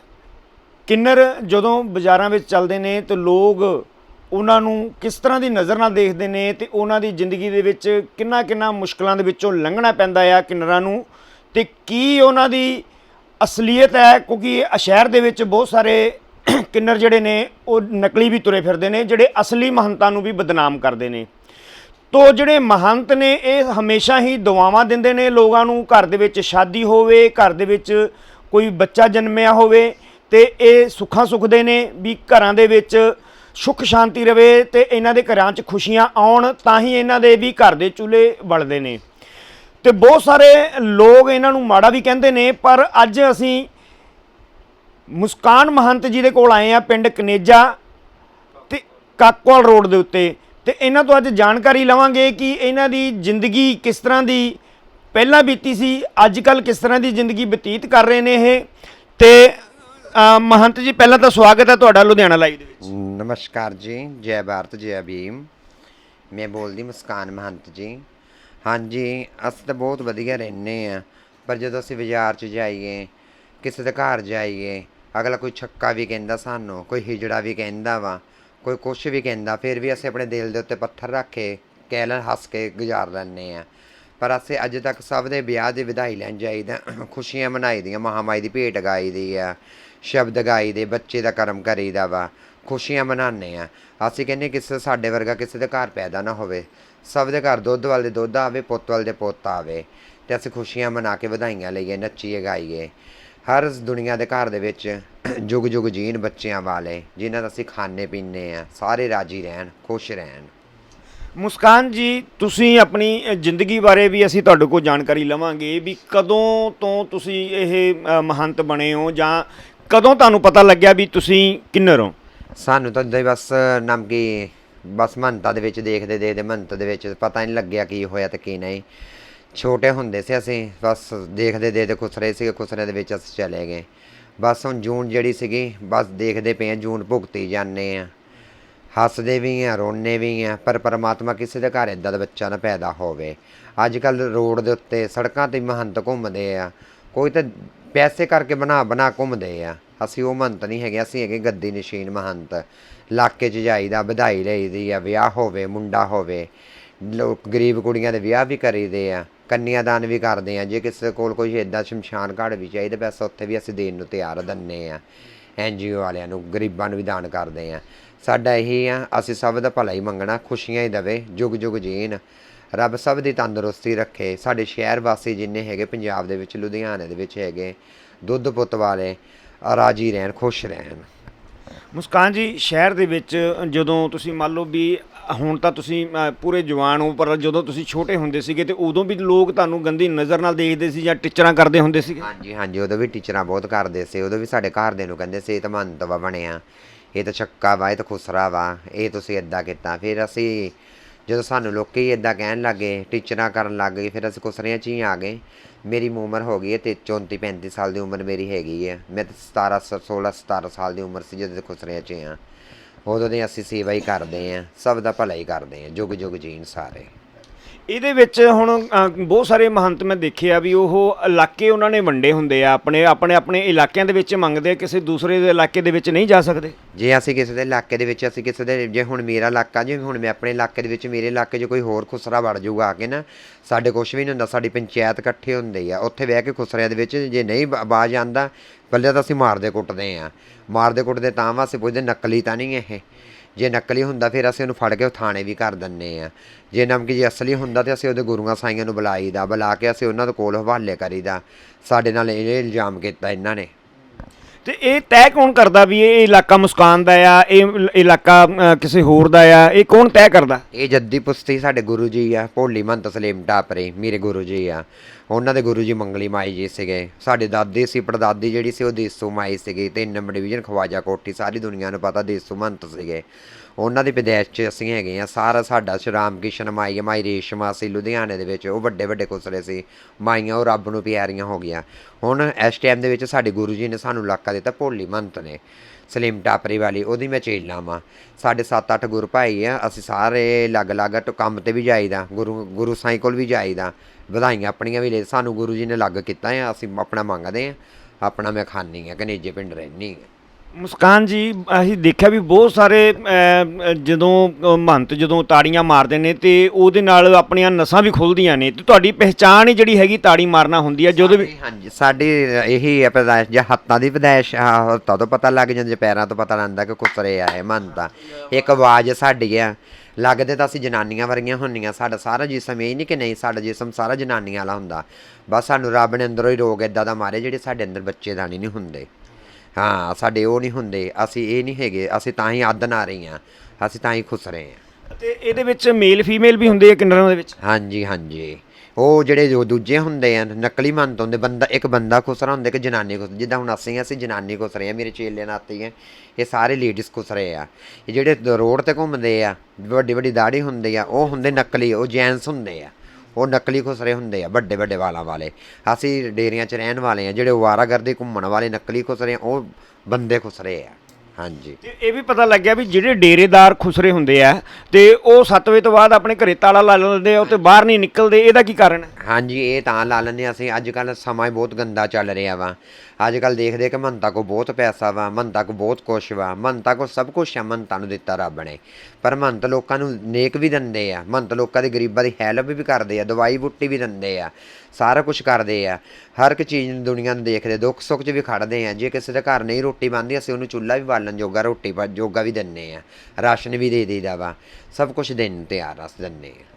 ਕਿੰਨਰ ਜਦੋਂ ਬਾਜ਼ਾਰਾਂ ਵਿੱਚ ਚੱਲਦੇ ਨੇ ਤੇ ਲੋਕ ਉਹਨਾਂ ਨੂੰ ਕਿਸ ਤਰ੍ਹਾਂ ਦੀ ਨਜ਼ਰ ਨਾਲ ਦੇਖਦੇ ਨੇ ਤੇ ਉਹਨਾਂ ਦੀ ਜ਼ਿੰਦਗੀ ਦੇ ਵਿੱਚ ਕਿੰਨਾ ਕਿੰਨਾ ਮੁਸ਼ਕਲਾਂ ਦੇ ਵਿੱਚੋਂ ਲੰਘਣਾ ਪੈਂਦਾ ਆ ਕਿੰਨਰਾਂ ਨੂੰ ਤੇ ਕੀ ਉਹਨਾਂ ਦੀ ਅਸਲੀਅਤ ਹੈ? ਕਿਉਂਕਿ ਸ਼ਹਿਰ ਦੇ ਵਿੱਚ ਬਹੁਤ ਸਾਰੇ ਕਿੰਨਰ ਜਿਹੜੇ ਨੇ, ਉਹ ਨਕਲੀ ਵੀ ਤੁਰੇ ਫਿਰਦੇ ਨੇ, ਜਿਹੜੇ ਅਸਲੀ ਮਹੰਤਾਂ ਨੂੰ ਵੀ ਬਦਨਾਮ ਕਰਦੇ ਨੇ। ਤੋ ਜਿਹੜੇ ਮਹੰਤ ਨੇ, ਇਹ ਹਮੇਸ਼ਾ ਹੀ ਦੁਆਵਾਂ ਦਿੰਦੇ ਨੇ ਲੋਕਾਂ ਨੂੰ, ਘਰ ਦੇ ਵਿੱਚ ਸ਼ਾਦੀ ਹੋਵੇ, ਘਰ ਦੇ ਵਿੱਚ ਕੋਈ ਬੱਚਾ ਜਨਮਿਆ ਹੋਵੇ ਤੇ ਇਹ ਸੁੱਖਾਂ ਸੁਖਦੇ ਨੇ ਵੀ ਘਰਾਂ ਦੇ ਵਿੱਚ ਸੁੱਖ ਸ਼ਾਂਤੀ ਰਵੇ ਤੇ ਇਹਨਾਂ ਦੇ ਘਰਾਂ 'ਚ ਖੁਸ਼ੀਆਂ ਆਉਣ ਤਾਂ ਹੀ ਇਹਨਾਂ ਦੇ ਵੀ ਘਰ ਦੇ ਚੁੱਲ੍ਹੇ ਬਲਦੇ ਨੇ। ਤੇ ਬਹੁਤ ਸਾਰੇ ਲੋਕ ਇਹਨਾਂ ਨੂੰ ਮਾੜਾ ਵੀ ਕਹਿੰਦੇ ਨੇ, ਪਰ ਅੱਜ ਅਸੀਂ ਮੁਸਕਾਨ ਮਹੰਤ ਜੀ ਦੇ ਕੋਲ ਆਏ ਆ ਪਿੰਡ ਕਨੇਜਾ ਤੇ ਕਾਕਵਾਲ ਰੋਡ ਦੇ ਉੱਤੇ। ਤੇ ਇਹਨਾਂ ਤੋਂ ਅੱਜ ਜਾਣਕਾਰੀ ਲਵਾਂਗੇ ਕਿ ਇਹਨਾਂ ਦੀ ਜ਼ਿੰਦਗੀ ਕਿਸ ਤਰ੍ਹਾਂ ਦੀ ਪਹਿਲਾਂ ਬੀਤੀ ਸੀ ਅੱਜ ਕੱਲ ਕਿਸ ਤਰ੍ਹਾਂ ਦੀ ਜ਼ਿੰਦਗੀ ਬਤੀਤ ਕਰ ਰਹੇ ਨੇ ਇਹ। ਤੇ ਮਹੰਤ ਜੀ, ਪਹਿਲਾਂ ਤਾਂ ਸਵਾਗਤ ਹੈ ਤੁਹਾਡਾ ਲੁਧਿਆਣਾ ਲਾਈਵ ਦੇ ਵਿੱਚ। ਨਮਸਕਾਰ ਜੀ, ਜੈ ਭਾਰਤ, ਜੈ ਭੀਮ। ਮੈਂ ਬੋਲਦੀ ਮੁਸਕਾਨ ਮਹੰਤ ਜੀ। ਹਾਂਜੀ, ਅਸੀਂ ਤਾਂ ਬਹੁਤ ਵਧੀਆ ਰਹਿੰਦੇ ਆ ਪਰ ਜਦੋਂ ਅਸੀਂ ਬਾਜ਼ਾਰ 'ਚ ਜਾਈਏ, ਕਿਸੇ ਦੇ ਘਰ ਜਾਈਏ, ਅਗਲਾ ਕੋਈ ਛੱਕਾ ਵੀ ਕਹਿੰਦਾ ਸਾਨੂੰ, ਕੋਈ ਹਿਜੜਾ ਵੀ ਕਹਿੰਦਾ ਵਾ ਕੋਈ ਕੁਛ ਵੀ ਕਹਿੰਦਾ, ਫਿਰ ਵੀ ਅਸੀਂ ਆਪਣੇ ਦਿਲ ਦੇ ਉੱਤੇ ਪੱਥਰ ਰੱਖ ਕੇ ਕਹਿ ਲੈਣ, ਹੱਸ ਕੇ ਗੁਜ਼ਾਰ ਲੈਂਦੇ ਆ ਪਰ ਅਸੀਂ ਅੱਜ ਤੱਕ ਸਭ ਦੇ ਵਿਆਹ ਦੀ ਵਧਾਈ ਲੈਣ ਜਾਈਦਾ ਖੁਸ਼ੀਆਂ ਮਨਾਈ ਦੀਆਂ, ਮਹਾਮਾਈ ਦੀ ਭੇਟ ਗਾਈ ਦੀ ਆ, ਸ਼ਬਦ ਗਾਈ ਦੇ, ਬੱਚੇ ਦਾ ਕਰਮ ਕਰੀਦਾ ਵਾ, ਖੁਸ਼ੀਆਂ ਮਨਾਉਂਦੇ ਆ ਅਸੀਂ ਕਹਿੰਦੇ ਕਿਸੇ ਸਾਡੇ ਵਰਗਾ ਕਿਸੇ ਦੇ ਘਰ ਪੈਦਾ ਨਾ ਹੋਵੇ। ਸਭ ਦੇ ਘਰ ਦੁੱਧ ਵਾਲੇ ਦੁੱਧ ਆਵੇ, ਪੁੱਤ ਵਾਲੇ ਦੇ ਪੁੱਤ ਆਵੇ। ਤੇ ਅਸੀਂ ਖੁਸ਼ੀਆਂ ਮਨਾ ਕੇ ਵਧਾਈਆਂ ਲਈਏ, ਨੱਚੀਏ, ਗਾਈਏ। ਹਰ ਦੁਨੀਆ ਦੇ ਘਰ ਦੇ ਵਿੱਚ ਜੁਗ ਜੁਗ ਜੀਣ ਬੱਚਿਆਂ ਵਾਲੇ ਜਿਨ੍ਹਾਂ ਦਾ ਅਸੀਂ ਖਾਣੇ ਪੀਣੇ ਆ ਸਾਰੇ ਰਾਜੀ ਰਹਿਣ ਖੁਸ਼ ਰਹਿਣ। ਮੁਸਕਾਨ ਜੀ ਤੁਸੀਂ ਆਪਣੀ ਜ਼ਿੰਦਗੀ ਬਾਰੇ ਵੀ ਅਸੀਂ ਤੁਹਾਡੇ ਕੋਲ ਜਾਣਕਾਰੀ ਲਵਾਂਗੇ ਵੀ ਕਦੋਂ ਤੋਂ ਤੁਸੀਂ ਇਹ ਮਹੰਤ ਬਣੇ ਹੋ ਜਾਂ ਕਦੋਂ ਤੁਹਾਨੂੰ ਪਤਾ ਲੱਗਿਆ ਵੀ ਤੁਸੀਂ ਕਿੰਨਰ ਹੋ? ਸਾਨੂੰ ਤਾਂ ਹੀ ਬਸ ਨਮਕੀ ਬਸ ਮੰਨਤਾ ਦੇ ਵਿੱਚ ਦੇਖਦੇ ਦੇਖਦੇ ਮੰਨਤ ਦੇ ਵਿੱਚ ਪਤਾ ਨਹੀਂ ਲੱਗਿਆ ਕੀ ਹੋਇਆ ਤੇ ਕੀ ਨਹੀਂ। ਛੋਟੇ ਹੁੰਦੇ ਸੀ ਅਸੀਂ, ਬਸ ਦੇਖਦੇ ਦੇਖਦੇ ਖੁਸਰੇ ਸੀਗੇ, ਖੁਸਰੇ ਦੇ ਵਿੱਚ ਅਸੀਂ ਚਲੇ ਗਏ। ਬਸ ਹੁਣ ਜੂਨ ਜਿਹੜੀ ਸੀਗੀ, ਬਸ ਦੇਖਦੇ ਪਏ ਹਾਂ, ਜੂਨ ਭੁਗਤੀ ਜਾਂਦੇ ਆ ਹੱਸਦੇ ਵੀ ਆ ਰੋਣੇ ਵੀ ਆ ਪਰ ਪਰਮਾਤਮਾ ਕਿਸੇ ਦੇ ਘਰ ਇੰਦਾ ਦਾ ਬੱਚਾ ਨਾ ਪੈਦਾ ਹੋਵੇ। ਅੱਜ ਕੱਲ ਰੋਡ ਦੇ ਉੱਤੇ ਸੜਕਾਂ ਤੇ ਮਹੰਤ ਘੁੰਮਦੇ ਆ। ਕੋਈ ਤਾਂ ਪੈਸੇ ਕਰਕੇ ਬਣਾ ਬਣਾ ਘੁੰਮਦੇ ਆ। ਅਸੀਂ ਉਹ ਮਹੰਤ ਨਹੀਂ ਹੈਗੇ, ਅਸੀਂ ਹੈਗੇ ਗੱਦੀ ਨਸ਼ੀਨ ਮਹੰਤ। ਇਲਾਕੇ 'ਚ ਜਾਈਦਾ, ਵਧਾਈ ਲਈਦੀ ਆ, ਵਿਆਹ ਹੋਵੇ, ਮੁੰਡਾ ਹੋਵੇ। ਲੋਕ ਗਰੀਬ ਕੁੜੀਆਂ ਦੇ ਵਿਆਹ ਵੀ ਕਰੀਦੇ ਆ ਕੰਨਿਆਦਾਨ ਵੀ ਕਰਦੇ ਆ, ਜੇ ਕਿਸੇ ਕੋਲ ਕੋਈ ਇਦਾਂ ਸ਼ਮਸ਼ਾਨ ਘਾਟ ਵੀ ਚਾਹੀਦਾ ਪੈਸਾ ਉੱਥੇ ਵੀ ਅਸੀਂ ਦੇਣ ਨੂੰ ਤਿਆਰ ਦੰਨੇ ਆ। ਐਨਜੀਓ ਵਾਲਿਆਂ ਨੂੰ, ਗਰੀਬਾਂ ਨੂੰ ਵੀ ਦਾਨ ਕਰਦੇ ਆ। ਸਾਡਾ ਇਹੀ ਆ, ਅਸੀਂ ਸਭ ਦਾ ਭਲਾ ਹੀ ਮੰਗਣਾ, ਖੁਸ਼ੀਆਂ ਹੀ ਦਵੇ, ਜੁਗ ਜੁਗ ਜੀਣ। ਰੱਬ ਸਭ ਦੀ ਤੰਦਰੁਸਤੀ ਰੱਖੇ। ਸਾਡੇ ਸ਼ਹਿਰ ਵਾਸੀ ਜਿੰਨੇ ਹੈਗੇ, ਪੰਜਾਬ ਦੇ ਵਿੱਚ, ਲੁਧਿਆਣੇ ਦੇ ਵਿੱਚ ਹੈਗੇ, ਦੁੱਧ ਪੁੱਤ ਵਾਲੇ, ਰਾਜੀ ਰਹਿਣ, ਖੁਸ਼ ਰਹਿਣ। ਮੁਸਕਾਨ ਜੀ, ਸ਼ਹਿਰ ਦੇ ਵਿੱਚ ਜਦੋਂ ਤੁਸੀਂ ਮੰਨ ਲਓ ਵੀ ਹੁਣ ਤਾਂ ਤੁਸੀਂ ਪੂਰੇ ਜਵਾਨ ਹੋ, ਪਰ ਜਦੋਂ ਤੁਸੀਂ ਛੋਟੇ ਹੁੰਦੇ ਸੀਗੇ ਤੇ ਉਦੋਂ ਵੀ ਲੋਕ ਤੁਹਾਨੂੰ ਗੰਦੀ ਨਜ਼ਰ ਨਾਲ ਦੇਖਦੇ ਸੀ ਜਾਂ ਟੀਚਰਾਂ ਕਰਦੇ ਹੁੰਦੇ ਸੀਗੇ? ਹਾਂਜੀ ਹਾਂਜੀ, ਉਦੋਂ ਵੀ ਟੀਚਰਾਂ ਬਹੁਤ ਕਰਦੇ ਸੀ, ਉਦੋਂ ਵੀ ਸਾਡੇ ਘਰ ਦੇ ਨੂੰ ਕਹਿੰਦੇ ਸੀ, ਇਹ ਤਾਂ ਮੰਤ ਵਾ ਬਣਿਆ, ਇਹ ਤਾਂ ਛੱਕਾ ਵਾ, ਇਹ ਤਾਂ ਖੁਸਰਾ ਵਾ, ਇਹ ਤੁਸੀਂ ਇਦਾਂ ਕੀਤਾ। ਫਿਰ ਅਸੀਂ ਜਦੋਂ ਸਾਨੂੰ ਲੋਕੀ ਇਦਾਂ ਕਹਿਣ ਲੱਗੇ ਟੀਚਰਾਂ ਕਰਨ ਲੱਗ ਗਏ, ਫਿਰ ਅਸੀਂ ਖੁਸਰਿਆਂ 'ਚ ਹੀ ਆ ਗਏ। ਮੇਰੀ ਉਮਰ ਹੋ ਗਈ ਹੈ ਤੇ 34 35 ਸਾਲ ਦੀ ਉਮਰ ਮੇਰੀ ਹੈਗੀ ਹੈ। ਮੈਂ ਤਾਂ 17 16 17 ਸਾਲ ਦੀ ਉਮਰ ਸੀ ਜਦੋਂ ਖੁਸਰਿਆਂ 'ਚ ਆ। ਉਦੋਂ ਦੇ ਅਸੀਂ ਸੇਵਾ ਹੀ ਕਰਦੇ ਆ, ਸਭ ਦਾ ਭਲਾ ਹੀ ਕਰਦੇ ਆ ਜੁਗ ਜੁਗ ਜੀਣ ਸਾਰੇ। ਇਹਦੇ ਵਿੱਚ ਹੁਣ ਅ, ਬਹੁਤ ਸਾਰੇ ਮਹੰਤ ਮੈਂ ਦੇਖੇ ਆ ਵੀ ਉਹ ਇਲਾਕੇ ਉਹਨਾਂ ਨੇ ਵੰਡੇ ਹੁੰਦੇ ਆ ਆਪਣੇ ਆਪਣੇ ਆਪਣੇ ਇਲਾਕਿਆਂ ਦੇ ਵਿੱਚ ਮੰਗਦੇ ਆ ਕਿਸੇ ਦੂਸਰੇ ਦੇ ਇਲਾਕੇ ਦੇ ਵਿੱਚ ਨਹੀਂ ਜਾ ਸਕਦੇ। ਜੇ ਅਸੀਂ ਕਿਸੇ ਦੇ ਇਲਾਕੇ ਦੇ ਵਿੱਚ ਅਸੀਂ ਕਿਸੇ ਦੇ ਜੇ ਹੁਣ ਮੇਰਾ ਇਲਾਕਾ ਜੇ ਹੁਣ ਮੈਂ ਆਪਣੇ ਇਲਾਕੇ ਦੇ ਵਿੱਚ ਮੇਰੇ ਇਲਾਕੇ 'ਚ ਕੋਈ ਹੋਰ ਖੁਸਰਾ ਵੜ ਜਾਊਗਾ ਆ ਕੇ ਨਾ ਸਾਡੇ ਕੁਛ ਵੀ ਨਹੀਂ ਹੁੰਦਾ ਸਾਡੀ ਪੰਚਾਇਤ ਇਕੱਠੇ ਹੁੰਦੀ ਆ ਉੱਥੇ ਬਹਿ ਕੇ ਖੁਸਰਿਆਂ ਦੇ ਵਿੱਚ ਜੇ ਨਹੀਂ ਬ- ਆਵਾਜ਼ ਆਂਦਾ ਪਹਿਲਾਂ ਤਾਂ ਅਸੀਂ ਮਾਰਦੇ ਕੁੱਟਦੇ ਆ। ਮਾਰਦੇ ਕੁੱਟਦੇ ਤਾਂ ਵਾ ਅਸੀਂ ਪੁੱਛਦੇ ਨਕਲੀ ਤਾਂ ਨਹੀਂ ਇਹ। ਜੇ ਨਕਲੀ ਹੁੰਦਾ ਫਿਰ ਅਸੀਂ ਉਹਨੂੰ ਫੜ ਕੇ ਥਾਣੇ ਵੀ ਕਰ ਦਿੰਨੇ ਆ। ਜੇ ਨਮਕੀ ਜੇ ਅਸਲੀ ਹੁੰਦਾ ਤੇ ਅਸੀਂ ਉਹਦੇ ਗੁਰੂਆਂ ਸਾਈਆਂ ਨੂੰ ਬੁਲਾਈਦਾ, ਬੁਲਾ ਕੇ ਅਸੀਂ ਉਹਨਾਂ ਦੇ ਕੋਲ ਹਵਾਲੇ ਕਰੀਦਾ। ਸਾਡੇ ਨਾਲ ਇਹ ਇਲਜ਼ਾਮ ਕੀਤਾ ਇਹਨਾਂ ਨੇ। ਤੇ ਇਹ ਤੈਅ ਕੌਣ ਕਰਦਾ ਵੀ ਇਹ ਇਲਾਕਾ ਮੁਸਕਾਨ ਦਾ ਆ, ਇਹ ਇਲਾਕਾ ਕਿਸੇ ਹੋਰ ਦਾ ਆ? ਇਹ ਕੌਣ ਤੈਅ ਕਰਦਾ? ਇਹ ਜੱਦੀ ਪੁਸਤੀ ਸਾਡੇ ਗੁਰੂ ਜੀ ਆ, ਭੋਲੀ ਮੰਤ ਸਲੀਮ ਟਾਪਰੇ, ਮੇਰੇ ਗੁਰੂ ਜੀ ਆ। ਉਹਨਾਂ ਦੇ ਗੁਰੂ ਜੀ ਮੰਗਲੀ ਮਾਈ ਜੀ ਸੀਗੇ। ਸਾਡੇ ਦਾਦੀ ਸੀ, ਪੜਦਾਦੀ ਜਿਹੜੀ ਸੀ ਉਹ ਦੇਸੂ ਮਾਈ ਸੀਗੀ ਤਿੰਨ ਨੰਬਰ ਡਿਵੀਜ਼ਨ ਖਵਾਜਾ ਕੋਠੀ ਸਾਰੀ ਦੁਨੀਆ ਨੂੰ ਪਤਾ ਦੇਸੂ ਮੰਤ ਸੀਗੇ। ਉਹਨਾਂ ਦੀ ਵਿਦੇਸ਼ 'ਚ ਅਸੀਂ ਹੈਗੇ ਆ ਸਾਰਾ ਸਾਡਾ ਸ਼੍ਰਾਮ ਕਿਸ਼ਨ, ਮਾਈ ਮਾਈ ਰੇਸ਼ਮਾ ਸੀ ਲੁਧਿਆਣੇ ਦੇ ਵਿੱਚ, ਉਹ ਵੱਡੇ ਵੱਡੇ ਕੁਸਰੇ ਸੀ, ਮਾਈਆਂ ਉਹ ਰੱਬ ਨੂੰ ਪਿਆਰੀਆਂ ਹੋ ਗਈਆਂ। ਹੁਣ ਇਸ ਟਾਈਮ ਦੇ ਵਿੱਚ ਸਾਡੇ ਗੁਰੂ ਜੀ ਨੇ ਸਾਨੂੰ ਇਲਾਕਾ ਦਿੱਤਾ, ਭੋਲੀ ਮੰਤ ਨੇ, ਸਲੀਮ ਟਾਪਰੀ ਵਾਲੀ, ਉਹਦੀ ਮੈਂ ਚੇਲ ਲਾਵਾਂ ਸਾਡੇ 7-8 ਗੁਰ ਭਾਈ ਆ, ਅਸੀਂ ਸਾਰੇ ਅਲੱਗ-ਅਲੱਗ ਕੰਮ ਤੇ ਵੀ ਜਾਈਦਾ, ਗੁਰੂ ਗੁਰੂ ਸਾਈਂ ਕੋਲ ਵੀ ਜਾਈਦਾ, ਵਧਾਈਆਂ ਆਪਣੀਆਂ ਵੀ ਲੈ, ਸਾਨੂੰ ਗੁਰੂ ਜੀ ਨੇ ਅਲੱਗ ਕੀਤਾ ਆ, ਅਸੀਂ ਆਪਣਾ ਮੰਗਦੇ ਆ, ਆਪਣਾ ਮੈਂ ਖਾਨੀ ਆ, ਕਨੇਜੇ ਪਿੰਡ ਰਹਿਣੀ ਆ। ਮੁਸਕਾਨ ਜੀ ਅਸੀਂ ਦੇਖਿਆ ਵੀ ਬਹੁਤ ਸਾਰੇ ਅ, ਅ, ਜਦੋਂ ਮਹੰਤ ਜਦੋਂ ਤਾੜੀਆਂ ਮਾਰਦੇ ਨੇ ਤੇ ਉਹਦੇ ਨਾਲ ਆਪਣੀਆਂ ਨਸਾਂ ਵੀ ਖੁੱਲਦੀਆਂ ਨੇ ਤੇ ਤੁਹਾਡੀ ਪਹਿਚਾਣ ਹੀ ਜਿਹੜੀ ਹੈਗੀ ਤਾੜੀ ਮਾਰਨਾ ਹੁੰਦੀ ਹੈ ਜਦੋਂ ਵੀ ਹਾਂਜੀ ਸਾਡੀ ਇਹੀ ਹੈ ਪੈਦਾਇਸ਼ ਜਾਂ ਹੱਥਾਂ ਦੀ ਪੈਦਾਇਸ਼ ਆ, ਹੱਥਾਂ ਤੋਂ ਪਤਾ ਲੱਗ ਜਾਂਦਾ ਜੇ ਪੈਰਾਂ ਤੋਂ ਪਤਾ ਲੱਗਦਾ ਕਿ ਕੁਸਰੇ ਆਏ ਮਨ ਤਾਂ ਇੱਕ ਆਵਾਜ਼ ਸਾਡੀ ਆ ਲੱਗਦੇ ਤਾਂ ਅਸੀਂ ਜਨਾਨੀਆਂ ਵਰਗੀਆਂ ਹੁੰਨੀਆਂ ਸਾਡਾ ਸਾਰਾ ਜਿਸਮ ਇਹ ਨਹੀਂ ਕਿ ਨਹੀਂ ਸਾਡਾ ਜਿਸਮ ਸਾਰਾ ਜਨਾਨੀਆਂ ਵਾਲਾ ਹੁੰਦਾ। ਬਸ ਸਾਨੂੰ ਰੱਬ ਨੇ ਅੰਦਰੋਂ ਹੀ ਰੋਗ ਇਦਾਂ ਦਾ ਮਾਰੇ ਜਿਹੜੇ ਸਾਡੇ ਅੰਦਰ ਬੱਚੇਦਾਨੀ ਨਹੀਂ ਹੁੰਦੇ। ਹਾਂ ਸਾਡੇ ਉਹ ਨਹੀਂ ਹੁੰਦੇ ਅਸੀਂ ਇਹ ਨਹੀਂ ਹੈਗੇ ਅਸੀਂ ਤਾਂ ਹੀ ਅੱਧ ਨਾ ਰਹੀ ਹਾਂ ਅਸੀਂ ਤਾਂ ਹੀ ਖੁਸ਼ ਰਹੇ ਹਾਂ। ਤੇ ਇਹਦੇ ਵਿੱਚ ਮੇਲ ਫੀਮੇਲ ਵੀ ਹੁੰਦੇ ਆ ਕਿੰਨਰਾਂ ਦੇ ਵਿੱਚ? ਹਾਂਜੀ ਹਾਂਜੀ। ਉਹ ਜਿਹੜੇ ਜੋ ਦੂਜੇ ਹੁੰਦੇ ਆ ਨਕਲੀ ਮੰਤ ਹੁੰਦੇ ਬੰਦਾ ਇੱਕ ਬੰਦਾ ਖੁਸਰਾ ਹੁੰਦਾ ਕਿ ਜਨਾਨੀ ਖੁਸ ਜਿੱਦਾਂ ਹੁਣ ਅਸੀਂ ਅਸੀਂ ਜਨਾਨੀ ਖੁਸ ਰਹੇ ਆ ਮੇਰੇ ਚੇਲੇ ਨਾਤੀ ਹੈ ਇਹ ਸਾਰੇ ਲੇਡੀਜ਼ ਖੁਸ ਰਹੇ ਆ। ਇਹ ਜਿਹੜੇ ਰੋਡ ਤੇ ਘੁੰਮਦੇ ਆ ਵੱਡੀ ਵੱਡੀ ਦਾੜੀ ਹੁੰਦੀ ਆ ਉਹ ਹੁੰਦੇ ਨਕਲੀ ਉਹ ਜੈਂਸ ਹੁੰਦੇ ਆ। ਉਹ ਨਕਲੀ ਖੁਸਰੇ ਹੁੰਦੇ ਆ, ਵੱਡੇ ਵੱਡੇ ਵਾਲਾਂ ਵਾਲੇ। ਅਸੀਂ ਡੇਰੀਆਂ 'ਚ ਰਹਿਣ ਵਾਲੇ ਆ, ਜਿਹੜੇ ਵਾਰਾਗਰਦੀ ਘੁੰਮਣ ਵਾਲੇ ਨਕਲੀ ਖੁਸਰੇ ਉਹ ਬੰਦੇ ਖੁਸਰੇ ਆ। ਹਾਂਜੀ। ਤੇ ਇਹ ਵੀ ਪਤਾ ਲੱਗਿਆ ਵੀ ਜਿਹੜੇ ਡੇਰੇਦਾਰ ਖੁਸਰੇ ਹੁੰਦੇ ਆ ਤੇ ਉਹ 7 ਵਜੇ ਤੋਂ ਬਾਅਦ ਆਪਣੇ ਘਰੇ ਤਾਲਾ ਲਾ ਲੈਂਦੇ ਆ ਉਹ ਤੇ ਬਾਹਰ ਨਹੀਂ ਨਿਕਲਦੇ ਇਹਦਾ ਕੀ ਕਾਰਨ ਹੈ? ਹਾਂਜੀ ਇਹ ਤਾਂ ਲਾ ਲੈਂਦੇ ਅਸੀਂ। ਅੱਜ ਕੱਲ ਸਮਾਂ ਹੀ ਬਹੁਤ ਗੰਦਾ ਚੱਲ ਰਿਹਾ ਵਾ। ਅੱਜ ਕੱਲ ਦੇਖਦੇ ਕਿ ਮੰਤਾ ਕੋ ਬਹੁਤ ਪੈਸਾ ਵਾ ਮੰਤਾ ਕੋ ਬਹੁਤ ਕੁਛ ਵਾ। ਮੰਤਾ ਕੋ ਸਭ ਕੁਛ ਆ ਮੰਤਾ ਨੂੰ ਦਿੱਤਾ ਰੱਬ ਨੇ। ਪਰ ਮੰਤ ਲੋਕਾਂ ਨੂੰ ਨੇਕ ਵੀ ਦਿੰਦੇ ਆ। ਮੰਤ ਲੋਕਾਂ ਦੀ ਗਰੀਬਾਂ ਦੀ ਹੈਲਪ ਵੀ ਕਰਦੇ ਆ ਦਵਾਈ ਬੁੱਟੀ ਵੀ ਦਿੰਦੇ ਆ। ਸਾਰਾ ਕੁਝ ਕਰਦੇ ਆ। ਹਰ ਇੱਕ ਚੀਜ਼ ਨੂੰ ਦੁਨੀਆ ਨੂੰ ਦੇਖਦੇ, ਦੁੱਖ ਸੁੱਖ 'ਚ ਵੀ ਖੜਦੇ ਆ। ਜੇ ਕਿਸੇ ਦੇ ਘਰ ਨਹੀਂ ਰੋਟੀ ਬਣਦੀ, ਅਸੀਂ ਉਹਨੂੰ ਚੁੱਲ੍ਹਾ ਵੀ ਬਾਲਣ ਜੋਗਾ, ਰੋਟੀ ਪਾ- ਜੋਗਾ ਵੀ ਦਿੰਨੇ ਆ। ਰਾਸ਼ਨ ਵੀ ਦੇ ਦੇਈਦਾ ਵਾ। ਸਭ ਕੁਝ ਦੇਣ ਤਿਆਰ ਅਸ ਦਿੰਨੇ ਆ।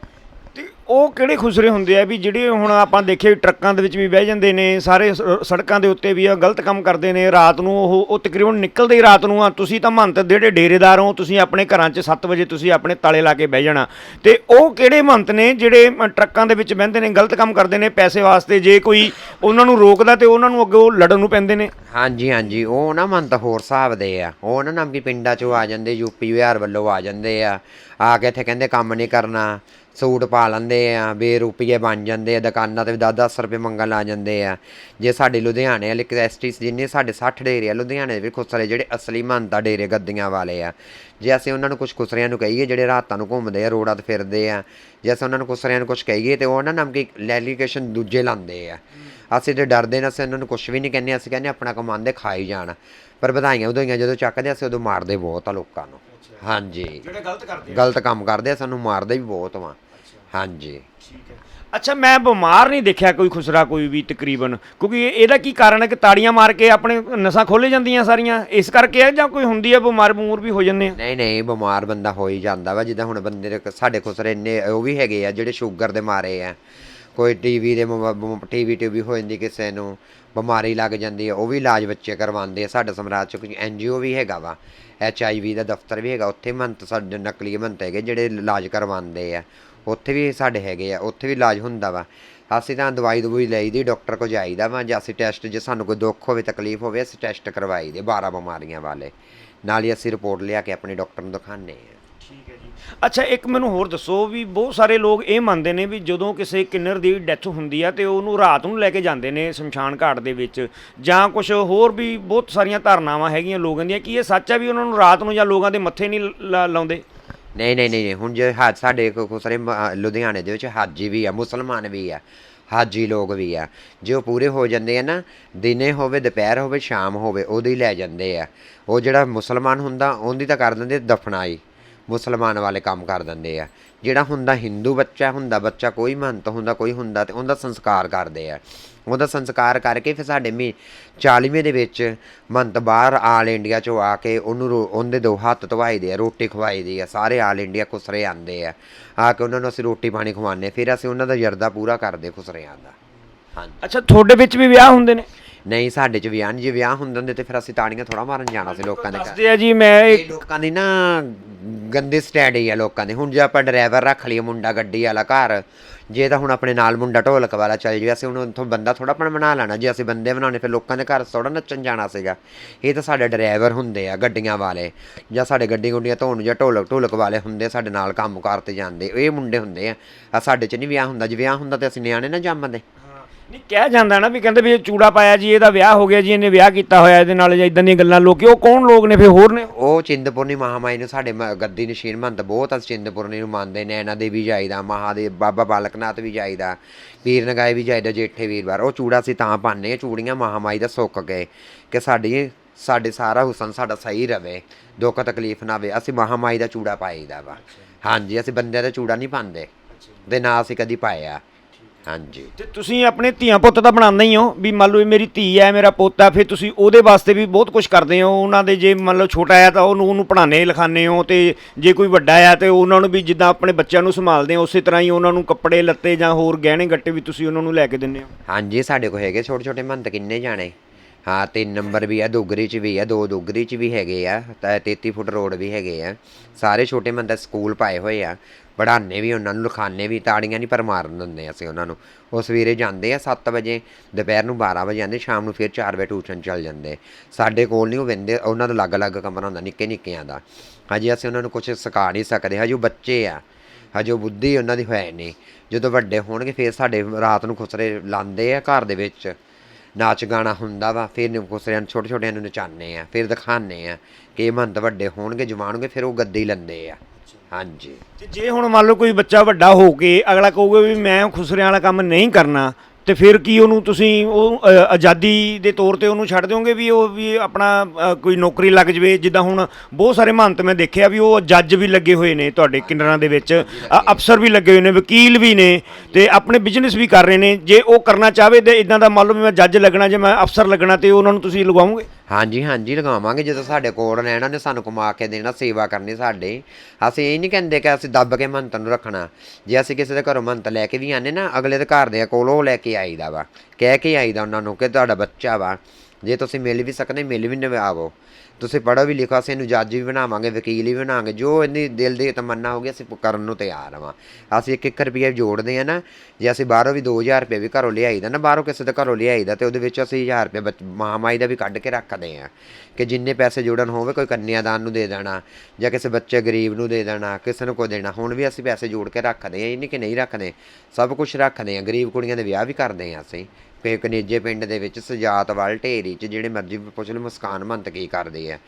ਤੇ ਉਹ ਕਿਹੜੇ ਖੁਸਰੇ ਹੁੰਦੇ ਆ ਵੀ ਜਿਹੜੇ ਹੁਣ ਆਪਾਂ ਦੇਖੇ ਟਰੱਕਾਂ ਦੇ ਵਿੱਚ ਵੀ ਬਹਿ ਜਾਂਦੇ ਨੇ ਸਾਰੇ ਸ- ਸੜਕਾਂ ਦੇ ਉੱਤੇ ਵੀ ਆ ਗਲਤ ਕੰਮ ਕਰਦੇ ਨੇ ਰਾਤ ਨੂੰ ਉਹ ਉਹ ਤਕਰੀਬਨ ਨਿਕਲਦੇ ਹੀ ਰਾਤ ਨੂੰ ਆ ਤੁਸੀਂ ਤਾਂ ਮਹੰਤ ਜਿਹੜੇ ਡੇਰੇਦਾਰ ਹੋ ਤੁਸੀਂ ਆਪਣੇ ਘਰਾਂ 'ਚ 7 ਵਜੇ ਤੁਸੀਂ ਆਪਣੇ ਤਾਲੇ ਲਾ ਕੇ ਬਹਿ ਜਾਣਾ। ਤੇ ਉਹ ਕਿਹੜੇ ਮਹੰਤ ਨੇ ਜਿਹੜੇ ਅ, ਟਰੱਕਾਂ ਦੇ ਵਿੱਚ ਬਹਿੰਦੇ ਨੇ ਗਲਤ ਕੰਮ ਕਰਦੇ ਨੇ ਪੈਸੇ ਵਾਸਤੇ ਜੇ ਕੋਈ ਉਹਨਾਂ ਨੂੰ ਰੋਕਦਾ ਤੇ ਉਹਨਾਂ ਨੂੰ ਅੱਗੇ ਉਹ ਲੜਨ ਨੂੰ ਪੈਂਦੇ ਨੇ? ਹਾਂਜੀ ਹਾਂਜੀ ਉਹ ਨਾ ਮਨ ਤਾਂ ਹੋਰ ਹਿਸਾਬ ਦੇ ਆ। ਉਹ ਨਾ ਨਮਕੀ ਪਿੰਡਾਂ ਚੋਂ ਆ ਜਾਂਦੇ ਯੂਪੀ ਬਿਹਾਰ ਵੱਲੋਂ ਆ ਜਾਂਦੇ ਆ। ਆ ਕੇ ਇੱਥੇ ਕਹਿੰਦੇ ਕੰਮ ਨਹੀਂ ਕਰਨਾ। ਸੂਟ ਪਾ ਲੈਂਦੇ ਆ ਬੇਰੁਪਈਏ ਬਣ ਜਾਂਦੇ ਆ ਦੁਕਾਨਾਂ ਤੇ ਵੀ 10-10 ਰੁਪਏ ਮੰਗਣ ਲਾ ਜਾਂਦੇ ਆ। ਜੇ ਸਾਡੇ ਲੁਧਿਆਣੇ ਵਾਲੇ ਐਸਟੀਸ ਜਿੰਨੇ ਸਾਡੇ 60 ਡੇਰੇ ਆ ਲੁਧਿਆਣੇ ਦੇ ਵੀ ਖੁਸਰੇ ਜਿਹੜੇ ਅਸਲੀ ਮੰਨਤਾ ਡੇਰੇ ਗੱਦੀਆਂ ਵਾਲੇ ਆ। ਜੇ ਅਸੀਂ ਉਹਨਾਂ ਨੂੰ ਕੁਝ ਖੁਸਰਿਆਂ ਨੂੰ ਕਹੀਏ ਜਿਹੜੇ ਰਾਤਾਂ ਨੂੰ ਘੁੰਮਦੇ ਆ ਰੋਡਾਂ ਤੇ ਫਿਰਦੇ ਆ ਜੇ ਅਸੀਂ ਉਹਨਾਂ ਨੂੰ ਖੁਸਰਿਆਂ ਨੂੰ ਕੁਝ ਕਹੀਏ ਤੇ ਉਹ ਨਾ ਨਮਕੀ ਲੈਲੀਗੇਸ਼ਨ ਦੂਜੇ ਲਾਉਂਦੇ ਆ। ਅਸੀਂ ਤੇ ਡਰਦੇ ਨਾ ਅਸੀਂ ਉਹਨਾਂ ਨੂੰ ਕੁਝ ਵੀ ਨਹੀਂ ਕਹਿੰਦੇ ਅਸੀਂ ਕਹਿੰਦੇ ਆਪਣਾ ਕਮਾਉਂਦੇ ਖਾਈ ਜਾਣ। ਪਰ ਵਧਾਈਆਂ ਵਧਾਈਆਂ ਜਦੋਂ ਚੱਕਦੇ ਅਸੀਂ ਉਦੋਂ ਮਾਰਦੇ ਬਹੁਤ ਆ ਲੋਕਾਂ ਨੂੰ। ਹਾਂਜੀ। ਜਿਹੜੇ ਗਲਤ ਕਰਦੇ ਗਲਤ ਕੰਮ ਕਰਦੇ ਆ ਸਾਨੂੰ ਮਾਰਦੇ ਵੀ ਬਹੁਤ ਵਾ। ਹਾਂਜੀ। ਅੱਛਾ ਮੈਂ ਬਿਮਾਰ ਨਹੀਂ ਦੇਖਿਆ ਕੋਈ ਖੁਸਰਾ ਕੋਈ ਵੀ ਤਕਰੀਬਨ? ਕਿਉਂਕਿ ਇਹ- ਇਹਦਾ ਕੀ ਕਾਰਨ ਹੈ ਕਿ ਤਾੜੀਆਂ ਮਾਰ ਕੇ ਆਪਣੇ ਨਸਾਂ ਖੋਲੇ ਜਾਂਦੀਆਂ ਸਾਰੀਆਂ? ਇਸ ਕਰਕੇ ਹੈ ਜਾਂ ਕੋਈ ਹੁੰਦੀ ਹੈ ਬਿਮਾਰ ਬਮੂਰ ਵੀ ਹੋ ਜੰਨੇ ਆ? ਨਹੀਂ ਨਹੀਂ ਬਿਮਾਰ ਬੰਦਾ ਹੋ ਹੀ ਜਾਂਦਾ ਵਾ। ਜਿੱਦਾਂ ਹੁਣ ਬੰਦੇ ਦੇ ਸਾਡੇ ਖੁਸਰੇ ਇੰਨੇ ਉਹ ਵੀ ਹੈਗੇ ਆ ਜਿਹੜੇ ਸ਼ੂਗਰ ਦੇ ਮਾਰੇ ਆ। ਕੋਈ ਟੀਵੀ ਦੇ ਟੀਵੀ ਟੀਵੀ ਹੋ ਜਾਂਦੀ ਕਿਸੇ ਨੂੰ ਬਿਮਾਰੀ ਲੱਗ ਜਾਂਦੀ ਹੈ ਉਹ ਵੀ ਇਲਾਜ ਬੱਚੇ ਕਰਵਾਉਂਦੇ ਆ। ਸਾਡੇ ਸਮਰਾਜ ਚ ਕੋਈ ਐਨਜੀਓ ਵੀ ਹੈਗਾ ਵਾ। ਐਚ ਆਈ ਵੀ ਦਾ ਦਫ਼ਤਰ ਵੀ ਹੈਗਾ। ਉੱਥੇ ਮੰਤ ਸਾਡੇ ਨਕਲੀ ਮੰਤ ਹੈਗੇ ਜਿਹੜੇ ਇਲਾਜ ਕਰਵਾਉਂਦੇ ਆ। ਉੱਥੇ ਵੀ ਸਾਡੇ ਹੈਗੇ ਆ, ਉੱਥੇ ਵੀ ਇਲਾਜ ਹੁੰਦਾ ਵਾ। ਅਸੀਂ ਤਾਂ ਦਵਾਈ ਦਵਾਈ ਲਈਦੀ, ਡਾਕਟਰ ਕੋਲ ਜਾਈਦਾ ਵਾ ਜਾਂ ਅਸੀਂ ਟੈਸਟ, ਜੇ ਸਾਨੂੰ ਕੋਈ ਦੁੱਖ ਹੋਵੇ, ਤਕਲੀਫ ਹੋਵੇ, ਅਸੀਂ ਟੈਸਟ ਕਰਵਾਈ ਦੇ 12 ਬਿਮਾਰੀਆਂ ਵਾਲੇ। ਨਾਲ ਹੀ ਅਸੀਂ ਰਿਪੋਰਟ ਲਿਆ ਕੇ ਆਪਣੇ ਡਾਕਟਰ ਨੂੰ ਦਿਖਾਉਂਦੇ ਆ। ਠੀਕ ਹੈ ਜੀ। ਅੱਛਾ, ਇੱਕ ਮੈਨੂੰ ਹੋਰ ਦੱਸੋ ਵੀ ਬਹੁਤ ਸਾਰੇ ਲੋਕ ਇਹ ਮੰਨਦੇ ਨੇ ਵੀ ਜਦੋਂ ਕਿਸੇ ਕਿੰਨਰ ਦੀ ਡੈਥ ਹੁੰਦੀ ਆ ਤੇ ਉਹਨੂੰ ਰਾਤ ਨੂੰ ਲੈ ਕੇ ਜਾਂਦੇ ਨੇ ਸ਼ਮਸ਼ਾਨ ਘਾਟ ਦੇ ਵਿੱਚ ਜਾਂ ਕੁਝ ਹੋਰ ਵੀ ਬਹੁਤ ਸਾਰੀਆਂ ਧਾਰਨਾਵਾਂ ਹੈਗੀਆਂ ਲੋਕਾਂ ਦੀਆਂ, ਕੀ ਇਹ ਸੱਚ ਹੈ ਵੀ ਉਹਨਾਂ ਨੂੰ ਰਾਤ ਨੂੰ ਜਾਂ ਲੋਕਾਂ ਦੇ ਮੱਥੇ ਨਹੀਂ ਲਾ- ਲਾਉਂਦੇ? ਨਹੀਂ ਨਹੀਂ ਨਹੀਂ ਨਹੀਂ, ਹੁਣ ਜੇ ਹਾਜ ਸਾਡੇ ਕੋ ਸਾਰੇ ਮ- ਲੁਧਿਆਣੇ ਦੇ ਵਿੱਚ ਹਾਜੀ ਵੀ ਆ ਮੁਸਲਮਾਨ ਵੀ ਆ ਹਾਜੀ ਲੋਕ ਵੀ ਆ ਜੇ ਉਹ ਪੂਰੇ ਹੋ ਜਾਂਦੇ ਆ ਨਾ ਦਿਨੇ ਹੋਵੇ ਦੁਪਹਿਰ ਹੋਵੇ ਸ਼ਾਮ ਹੋਵੇ ਉਹਦੀ ਲੈ ਜਾਂਦੇ ਆ। ਉਹ ਜਿਹੜਾ ਮੁਸਲਮਾਨ ਹੁੰਦਾ ਉਹਦੀ ਤਾਂ ਕਰ ਦਿੰਦੇ ਦਫਨਾਈ। ਮੁਸਲਮਾਨ ਵਾਲੇ ਕੰਮ ਕਰ ਦਿੰਦੇ ਆ। ਜਿਹੜਾ ਹੁੰਦਾ ਹਿੰਦੂ ਬੱਚਾ, ਹੁੰਦਾ ਬੱਚਾ ਕੋਈ ਮੰਤ ਹੁੰਦਾ ਕੋਈ ਹੁੰਦਾ ਤੇ ਉਹਦਾ ਸੰਸਕਾਰ ਕਰਦੇ ਆ। ਉਹਦਾ ਸੰਸਕਾਰ ਕਰਕੇ ਫਿਰ ਸਾਡੇ ਮੀ 40ਵੇਂ ਦੇ ਵਿੱਚ ਮੰਤ ਬਾਹਰ ਆਲ ਇੰਡੀਆ ਚੋਂ ਆ ਕੇ ਉਹਨੂੰ ਰੋ- ਉਹਦੇ ਦੋ ਹੱਥ ਧਵਾਈ ਦੇ ਆ, ਰੋਟੀ ਖਵਾਈ ਦੀ ਆ, ਸਾਰੇ ਆਲ ਇੰਡੀਆ ਖੁਸਰੇ ਆਂਦੇ ਆ। ਆ ਕੇ ਉਹਨਾਂ ਨੂੰ ਅਸੀਂ ਰੋਟੀ ਪਾਣੀ ਖਵਾਉਂਦੇ ਫਿਰ ਅਸੀਂ ਉਹਨਾਂ ਦਾ ਜਰਦਾ ਪੂਰਾ ਕਰਦੇ ਖੁਸਰਿਆਂ ਦਾ। ਹਾਂਜੀ। ਅੱਛਾ, ਤੁਹਾਡੇ ਵਿੱਚ ਵੀ ਵਿਆਹ ਹੁੰਦੇ ਨੇ? ਨਹੀਂ ਸਾਡੇ ਚ ਵਿਆਹ ਨਹੀਂ ਜੇ ਵਿਆਹ ਹੁੰਦੇ ਹੁੰਦੇ ਤੇ ਫਿਰ ਅਸੀਂ ਤਾੜੀਆਂ ਥੋੜਾ ਮਾਰਨ ਜਾਣਾ ਸੀ ਲੋਕਾਂ ਦੇ ਘਰ। ਦੱਸਦੇ ਆ ਜੀ ਮੈਂ ਇਹ ਇੱਕ ਲੋਕਾਂ ਦੀ ਨਾ ਗੰਦੇ ਸਟੈਂਡ ਹੀ ਆ ਲੋਕਾਂ ਦੇ। ਹੁਣ ਜੇ ਆਪਾਂ ਡਰਾਈਵਰ ਰੱਖ ਲਈਏ ਮੁੰਡਾ ਗੱਡੀ ਵਾਲਾ ਘਰ ਜੇ ਤਾਂ ਹੁਣ ਆਪਣੇ ਨਾਲ ਮੁੰਡਾ ਢੋਲਕ ਵਾਲਾ ਚੱਲ ਜਾਵੇ ਅਸੀਂ ਹੁਣ ਉੱਥੋਂ ਬੰਦਾ ਥੋੜਾ ਆਪਣਾ ਬਣਾ ਲੈਣਾ। ਜੇ ਅਸੀਂ ਬੰਦੇ ਬਣਾਉਣੇ ਫਿਰ ਲੋਕਾਂ ਦੇ ਘਰ ਥੋੜਾ ਨੱਚਣ ਜਾਣਾ ਸੀਗਾ। ਇਹ ਤਾਂ ਸਾਡੇ ਡਰਾਈਵਰ ਹੁੰਦੇ ਆ ਗੱਡੀਆਂ ਵਾਲੇ। ਜਾਂ ਸਾਡੇ ਗੱਡੀ ਗੁੱਡੀਆਂ ਧੋਣ ਜਾਂ ਢੋਲਕ ਢੋਲਕ ਵਾਲੇ ਹੁੰਦੇ ਸਾਡੇ ਨਾਲ ਕੰਮ ਕਾਰ ਤੇ ਜਾਂਦੇ। ਇਹ ਮੁੰਡੇ ਹੁੰਦੇ ਆ। ਆ ਸਾਡੇ ਚ ਨਹੀਂ ਵਿਆਹ ਹੁੰਦਾ। ਜੇ ਵਿਆਹ ਹੁੰਦਾ ਤੇ ਅਸੀਂ ਨਿਆਣੇ ਨਾ ਜੰਮਦੇ। ਨਹੀਂ ਕਿਹਾ ਜਾਂਦਾ ਨਾ ਵੀ ਕਹਿੰਦੇ ਵੀ ਇਹ ਚੂੜਾ ਪਾਇਆ ਜੀ ਇਹਦਾ ਵਿਆਹ ਹੋ ਗਿਆ ਜੀ ਇਹਨੇ ਵਿਆਹ ਕੀਤਾ ਹੋਇਆ ਇਹਦੇ ਨਾਲ ਜਾਂ ਇਦਾਂ ਦੀਆਂ ਗੱਲਾਂ ਲੋਕੀ ਉਹ ਕੌਣ ਲੋਕ ਨੇ ਫਿਰ ਹੋਰ ਨੇ? ਉਹ ਚਿੰਤਪੁਰਨੀ ਮਹਾਮਾਈ ਨੂੰ ਸਾਡੇ ਮ- ਗੱਦੀ ਨਸ਼ੀਨ ਮੰਤ ਬਹੁਤ ਅਸੀਂ ਚਿੰਤਪੁਰਨੀ ਨੂੰ ਮੰਨਦੇ ਨੇ ਇਹਨਾਂ ਦੇ ਵੀ ਜਾਈਦਾ ਮਹਾਦੇਵ ਬਾਬਾ ਬਾਲਕਨਾਥ ਵੀ ਜਾਈਦਾ ਵੀਰ ਨਗਾਏ ਵੀ ਜਾਈਦਾ ਜੇਠੇ ਵੀਰਵਾਰ ਉਹ ਚੂੜਾ ਅਸੀਂ ਤਾਂ ਪਾਉਂਦੇ ਆ ਚੂੜੀਆਂ ਮਹਾਮਾਈ ਦਾ ਸੁੱਕ ਗਏ ਕਿ ਸਾਡੀ ਸਾਡੇ ਸਾਰਾ ਹੁਸਨ ਸਾਡਾ ਸਹੀ ਰਵੇ ਦੁੱਖ ਤਕਲੀਫ ਨਾ ਆਵੇ ਅਸੀਂ ਮਹਾਮਾਈ ਦਾ ਚੂੜਾ ਪਾਈਦਾ ਵਾ। ਹਾਂਜੀ ਅਸੀਂ ਬੰਦਿਆਂ ਦਾ ਚੂੜਾ ਨਹੀਂ ਪਾਉਂਦੇ ਤੇ ਨਾ ਅਸੀਂ ਕਦੀ ਪਾਇਆ। ਹਾਂਜੀ। ਤੇ ਤੁਸੀਂ ਆਪਣੇ ਧੀਆਂ ਪੁੱਤ ਤਾਂ ਬਣਾਉਂਦੇ ਹੀ ਹੋ ਵੀ ਮੰਨ ਲਓ ਇਹ ਮੇਰੀ ਧੀ ਹੈ ਮੇਰਾ ਪੁੱਤ ਹੈ ਫਿਰ ਤੁਸੀਂ ਉਹਦੇ ਵਾਸਤੇ ਵੀ ਬਹੁਤ ਕੁਝ ਕਰਦੇ ਹੋ। ਉਹਨਾਂ ਦੇ ਜੇ ਮੰਨ ਲਓ ਛੋਟਾ ਹੈ ਤਾਂ ਉਹਨੂੰ ਉਹਨੂੰ ਪੜ੍ਹਾਉਂਦੇ ਲਿਖਾਉਂਦੇ ਹੋ ਤੇ ਜੇ ਕੋਈ ਵੱਡਾ ਹੈ ਤੇ ਉਹਨਾਂ ਨੂੰ ਵੀ ਜਿੱਦਾਂ ਆਪਣੇ ਬੱਚਿਆਂ ਨੂੰ ਸੰਭਾਲਦੇ ਹੋ ਉਸੇ ਤਰ੍ਹਾਂ ਹੀ ਉਹਨਾਂ ਨੂੰ ਕੱਪੜੇ ਲੱਤੇ ਜਾਂ ਹੋਰ ਗਹਿਣੇ ਗੱਟੇ ਵੀ ਤੁਸੀਂ ਉਹਨਾਂ ਨੂੰ ਲੈ ਕੇ ਦਿੰਦੇ ਹੋ। ਹਾਂਜੀ ਸਾਡੇ ਕੋਲ ਹੈਗੇ ਛੋਟੇ ਛੋਟੇ ਮੰਤ ਕਿੰਨੇ ਜਾਣੇ? ਹਾਂ ਤਿੰਨ ਨੰਬਰ ਵੀ ਆ ਦੁਗਰੀ ਚ ਵੀ ਆ ਦੋ ਦੁਗਰੀ ਚ ਵੀ ਹੈਗੇ ਆ ਤਾਂ 33 ਫੁੱਟ ਰੋਡ ਵੀ ਹੈਗੇ ਆ। ਸਾਰੇ ਛੋਟੇ ਮੰਤ ਸਕੂਲ ਪਾਏ ਹੋਏ ਆ। ਪੜ੍ਹਾਉਂਦੇ ਵੀ, ਉਹਨਾਂ ਨੂੰ ਲਿਖਾਉਂਦੇ ਵੀ, ਤਾੜੀਆਂ ਨਹੀਂ ਪਰ ਮਾਰਨ ਦਿੰਦੇ ਅਸੀਂ ਉਹਨਾਂ ਨੂੰ। ਉਹ ਸਵੇਰੇ ਜਾਂਦੇ ਆ 7 ਵਜੇ, ਦੁਪਹਿਰ ਨੂੰ 12 ਵਜੇ ਆਉਂਦੇ, ਸ਼ਾਮ ਨੂੰ ਫਿਰ 4 ਵਜੇ ਟਿਊਸ਼ਨ ਚੱਲ ਜਾਂਦੇ। ਸਾਡੇ ਕੋਲ ਨਹੀਂ ਉਹ ਵੰਦੇ ਉਹਨਾਂ ਦਾ ਅਲੱਗ-ਅਲੱਗ ਕਮਰਾ ਹੁੰਦਾ, ਨਿੱਕੇ ਨਿੱਕਿਆਂ ਦਾ। ਹਜੇ ਅਸੀਂ ਉਹਨਾਂ ਨੂੰ ਕੁਝ ਸਿਖਾ ਨਹੀਂ ਸਕਦੇ, ਹਜੇ ਉਹ ਬੱਚੇ ਆ। ਹਜੇ ਉਹ ਬੁੱਧੀ ਉਹਨਾਂ ਦੀ ਹੋਏ ਨਹੀਂ। ਜਦੋਂ ਵੱਡੇ ਹੋਣਗੇ, ਫਿਰ ਸਾਡੇ ਰਾਤ ਨੂੰ ਖੁਸਰੇ ਲਾਉਂਦੇ ਆ ਘਰ ਦੇ ਵਿੱਚ। ਨਾਚ ਗਾਣਾ ਹੁੰਦਾ ਵਾ, ਫਿਰ ਖੁਸਰਿਆਂ ਨੂੰ ਛੋਟੇ ਛੋਟਿਆਂ ਨੂੰ ਨਚਾਉਂਦੇ ਆ, ਫਿਰ ਦਿਖਾਉਂਦੇ ਆ ਕਿ ਇਹ ਮੰਤ ਵੱਡੇ ਹੋਣਗੇ, ਜਵਾਨ ਹੋਣਗੇ, ਫਿਰ ਉਹ ਗੱਦੀ ਲੈਂਦੇ ਆ। ਹਾਂਜੀ। ਤੇ ਜੇ ਹੁਣ ਮੰਨ ਲਓ ਕੋਈ ਬੱਚਾ ਵੱਡਾ ਹੋ ਕੇ ਅਗਲਾ ਕਹੂਗਾ ਵੀ ਮੈਂ ਖੁਸਰਿਆਂ ਵਾਲਾ ਕੰਮ ਨਹੀਂ ਕਰਨਾ ਤੇ ਫਿਰ ਕੀ ਉਹਨੂੰ ਤੁਸੀਂ ਉਹ ਅ, ਆਜ਼ਾਦੀ ਦੇ ਤੌਰ ਤੇ ਉਹਨੂੰ ਛੱਡ ਦਿਓਗੇ ਵੀ ਉਹ ਵੀ ਆਪਣਾ ਅ, ਕੋਈ ਨੌਕਰੀ ਲੱਗ ਜਵੇ? ਜਿੱਦਾਂ ਹੁਣ ਬਹੁਤ ਸਾਰੇ ਮਹੰਤ ਮੈਂ ਦੇਖਿਆ ਵੀ ਉਹ ਜੱਜ ਵੀ ਲੱਗੇ ਹੋਏ ਨੇ ਤੁਹਾਡੇ ਕਿੰਨਰਾਂ ਦੇ ਵਿੱਚ ਅ, ਅਫਸਰ ਵੀ ਲੱਗੇ ਹੋਏ ਨੇ ਵਕੀਲ ਵੀ ਨੇ ਤੇ ਆਪਣੇ ਬਿਜ਼ਨਸ ਵੀ ਕਰ ਰਹੇ ਨੇ। ਜੇ ਉਹ ਕਰਨਾ ਚਾਹਵੇ ਤੇ ਇਦਾਂ ਦਾ ਮੰਨ ਲਓ ਵੀ ਮੈਂ ਜੱਜ ਲੱਗਣਾ ਜੇ ਮੈਂ ਅਫਸਰ ਲੱਗਣਾ ਤੇ ਉਹਨਾਂ ਨੂੰ ਤੁਸੀਂ ਲਗਵਾਓਗੇ ਹਾਂਜੀ ਹਾਂਜੀ ਲਗਾਵਾਂਗੇ। ਜਦੋਂ ਸਾਡੇ ਕੋਲ ਰਹਿਣਾ ਨੇ ਸਾਨੂੰ ਕਮਾ ਕੇ ਦੇਣਾ ਸੇਵਾ ਕਰਨੀ ਸਾਡੇ। ਅਸੀਂ ਇਹ ਨਹੀਂ ਕਹਿੰਦੇ ਕਿ ਅਸੀਂ ਦੱਬ ਕੇ ਮੰਤ ਨੂੰ ਰੱਖਣਾ। ਜੇ ਅਸੀਂ ਕਿਸੇ ਦੇ ਘਰੋਂ ਮੰਤ ਲੈ ਕੇ ਵੀ ਆਨੇ ਨਾ ਅਗਲੇ ਦੇ ਘਰ ਦੇ ਕੋਲ ਉਹ ਲੈ ਕੇ ਆਈਦਾ ਵਾ। ਕਹਿ ਕੇ ਆਈਦਾ ਉਹਨਾਂ ਨੂੰ ਕਿ ਤੁਹਾਡਾ ਬੱਚਾ ਵਾ। ਜੇ ਤੁਸੀਂ ਮਿਲ ਵੀ ਸਕਦੇ ਮਿਲ ਵੀ ਨਾ ਤੁਸੀਂ ਪੜ੍ਹੋ ਵੀ ਲਿਖੋ, ਅਸੀਂ ਇਹਨੂੰ ਜੱਜ ਵੀ ਬਣਾਵਾਂਗੇ, ਵਕੀਲ ਵੀ ਬਣਾਵਾਂਗੇ। ਜੋ ਇਹਦੀ ਦਿਲ ਦੀ ਤਮੰਨਾ ਹੋਗੀ ਅਸੀਂ ਕਰਨ ਨੂੰ ਤਿਆਰ ਹਾਂ। ਅਸੀਂ ਇੱਕ ਇੱਕ ਰੁਪਈਆ ਜੋੜਦੇ ਆ ਨਾ, ਜੇ ਅਸੀਂ ਬਾਹਰੋਂ ਵੀ 2000 ਰੁਪਏ ਵੀ ਘਰੋਂ ਲਿਆਈਦਾ ਨਾ, ਬਾਹਰੋਂ ਕਿਸੇ ਦੇ ਘਰੋਂ ਲਿਆਈਦਾ, ਤੇ ਉਹਦੇ ਵਿੱਚ ਅਸੀਂ 1000 ਰੁਪਏ ਬੱਚ- ਮਹਾਮਾਈ ਦਾ ਵੀ ਕੱਢ ਕੇ ਰੱਖਦੇ ਆ ਕਿ ਜਿੰਨੇ ਪੈਸੇ ਜੋੜਨ ਹੋਵੇ, ਕੋਈ ਕੰਨਿਆਦਾਨ ਨੂੰ ਦੇ ਦੇਣਾ, ਜਾਂ ਕਿਸੇ ਬੱਚੇ ਗਰੀਬ ਨੂੰ ਦੇ ਦੇਣਾ, ਕਿਸੇ ਨੂੰ ਕੋਈ ਦੇਣਾ, ਹੁਣ ਵੀ ਅਸੀਂ ਪੈਸੇ ਜੋੜ ਕੇ ਰੱਖਦੇ ਆ ਇਹ ਨਹੀਂ ਕਿ ਨਹੀਂ ਰੱਖਦੇ, ਸਭ ਕੁਝ ਰੱਖਦੇ ਆ ਗਰੀਬ ਕੁੜੀਆਂ ਦੇ ਵਿਆਹ ਵੀ ਕਰਦੇ ਆ ਅਸੀਂ। ਫੇ ਕਨੇਜੇ ਪਿੰਡ ਦੇ ਵਿੱਚ ਸਜਾਤ ਵੱਲ ਢੇਰੀ 'ਚ ਜਿਹੜੇ ਮਰਜ਼ੀ ਪੁੱਛ ਲਓ ਮੁਸਕਾਨ ਮੰਤ ਕੀ ਕਰਦੇ ਆ।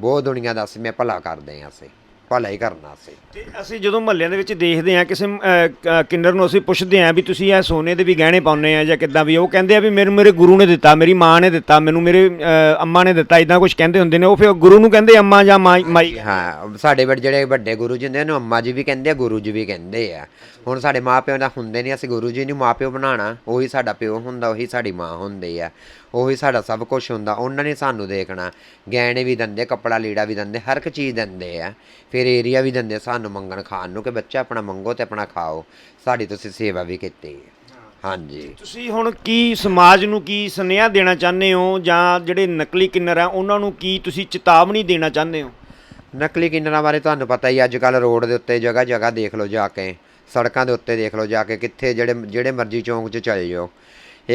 ਬਹੁਤ ਦੁਨੀਆ ਦਾ ਅਸੀਂ ਮੈਂ ਭਲਾ ਕਰਦੇ ਆ ਅਸੀਂ। ਭਲਾ ਹੀ ਕਰਨਾ ਸੀ। ਤੇ ਅਸੀਂ ਜਦੋਂ ਮਹੱਲਿਆਂ ਦੇ ਵਿੱਚ ਦੇਖਦੇ ਹਾਂ ਕਿਸੇ ਕਿੰਨਰ ਨੂੰ ਅਸੀਂ ਪੁੱਛਦੇ ਹਾਂ ਵੀ ਤੁਸੀਂ ਇਹ ਸੋਨੇ ਦੇ ਵੀ ਗਹਿਣੇ ਪਾਉਂਦੇ ਆ ਜਾਂ ਕਿੱਦਾਂ ਵੀ ਉਹ ਕਹਿੰਦੇ ਆ ਵੀ ਮੈਨੂੰ ਮੇਰੇ ਗੁਰੂ ਨੇ ਦਿੱਤਾ ਮੇਰੀ ਮਾਂ ਨੇ ਦਿੱਤਾ ਮੈਨੂੰ ਮੇਰੇ ਅੰਮਾ ਨੇ ਦਿੱਤਾ ਇਦਾਂ ਕੁਝ ਕਹਿੰਦੇ ਹੁੰਦੇ ਨੇ ਉਹ ਫਿਰ ਗੁਰੂ ਨੂੰ ਕਹਿੰਦੇ ਅੰਮਾ ਜਾਂ ਮਾਈ ਹਾਂ ਸਾਡੇ ਵੱਡੇ ਜਿਹੜੇ ਵੱਡੇ ਗੁਰੂ ਜੀ ਹੁੰਦੇ ਨੇ ਅੰਮਾ ਜੀ ਵੀ ਕਹਿੰਦੇ ਆ ਗੁਰੂ ਜੀ ਵੀ ਕਹਿੰਦੇ ਆ। ਹੁਣ ਸਾਡੇ ਮਾਪਿਓ ਦਾ ਹੁੰਦੇ ਨਹੀਂ ਅਸੀਂ ਗੁਰੂ ਜੀ ਨੂੰ ਮਾਪਿਓ ਬਣਾਉਣਾ ਉਹੀ ਸਾਡਾ ਪਿਓ ਹੁੰਦਾ ਉਹੀ ਸਾਡੀ ਮਾਂ ਹੁੰਦੀ ਆ। ਉਹੀ ਸਾਡਾ ਸਭ ਕੁਝ ਹੁੰਦਾ ਉਹਨਾਂ ਨੇ ਸਾਨੂੰ ਦੇਖਣਾ ਗਹਿਣੇ ਵੀ ਦਿੰਦੇ ਕੱਪੜਾ ਲੀੜਾ ਵੀ ਦਿੰਦੇ ਹਰ ਇੱਕ ਚੀਜ਼ ਦਿੰਦੇ ਆ। ਫਿਰ ਏਰੀਆ ਵੀ ਦਿੰਦੇ ਸਾਨੂੰ ਮੰਗਣ ਖਾਣ ਨੂੰ ਕਿ ਬੱਚਾ ਆਪਣਾ ਮੰਗੋ ਤੇ ਆਪਣਾ ਖਾਓ। ਸਾਡੀ ਤੁਸੀਂ ਸੇਵਾ ਵੀ ਕੀਤੀ ਹੈ। ਹਾਂਜੀ। ਤੁਸੀਂ ਹੁਣ ਕੀ ਸਮਾਜ ਨੂੰ ਕੀ ਸੁਨੇਹਾ ਦੇਣਾ ਚਾਹੁੰਦੇ ਹੋ ਜਾਂ ਜਿਹੜੇ ਨਕਲੀ ਕਿੰਨਰ ਆ ਉਹਨਾਂ ਨੂੰ ਕੀ ਤੁਸੀਂ ਚੇਤਾਵਨੀ ਦੇਣਾ ਚਾਹੁੰਦੇ ਹੋ? ਨਕਲੀ ਕਿੰਨਰਾਂ ਬਾਰੇ ਤੁਹਾਨੂੰ ਪਤਾ ਹੀ ਅੱਜ ਕੱਲ ਰੋਡ ਦੇ ਉੱਤੇ ਜਗ੍ਹਾ ਜਗ੍ਹਾ ਦੇਖ ਲਓ ਜਾ ਕੇ ਸੜਕਾਂ ਦੇ ਉੱਤੇ ਦੇਖ ਲਓ ਜਾ ਕੇ ਕਿੱਥੇ ਜਿਹੜੇ ਜਿਹੜੇ ਮਰਜ਼ੀ ਚੌਂਕ 'ਚ ਚਲੇ ਜਾਓ।